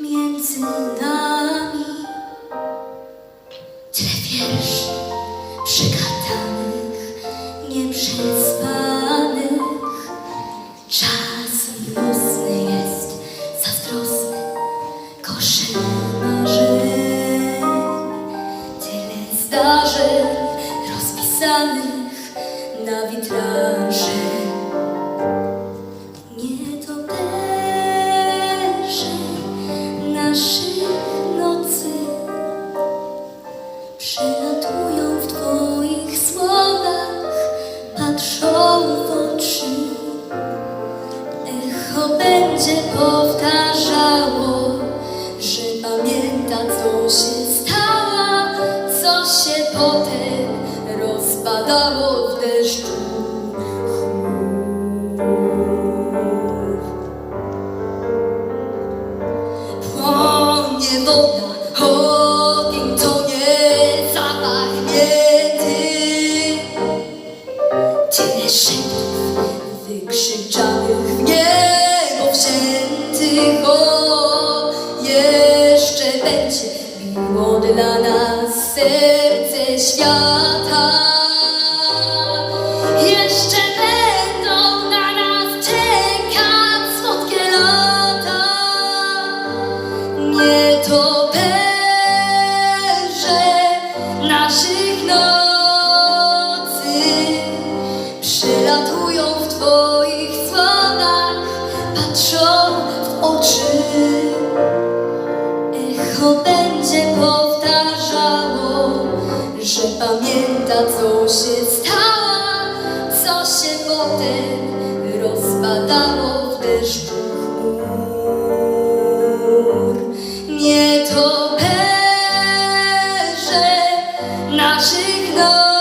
Między nami, tyle wierszy koszy marzeń. Tyle zdarzeń rozpisanych na witraży. Nie doberze naszych nocy Przelatują w Twoich słowach Patrzą w oczy Echo będzie powtarzało potem rozpadało w deszczu Płonie woda. Tyle szeptów wykrzyczanych świata. Jeszcze będą na nas czekać słodkie lata. Nie to naszych nocy przylatują w Twoich słowach, patrzą w oczy. Echo się potem rozpadało w deszczu chmur. Nie to naszych nocy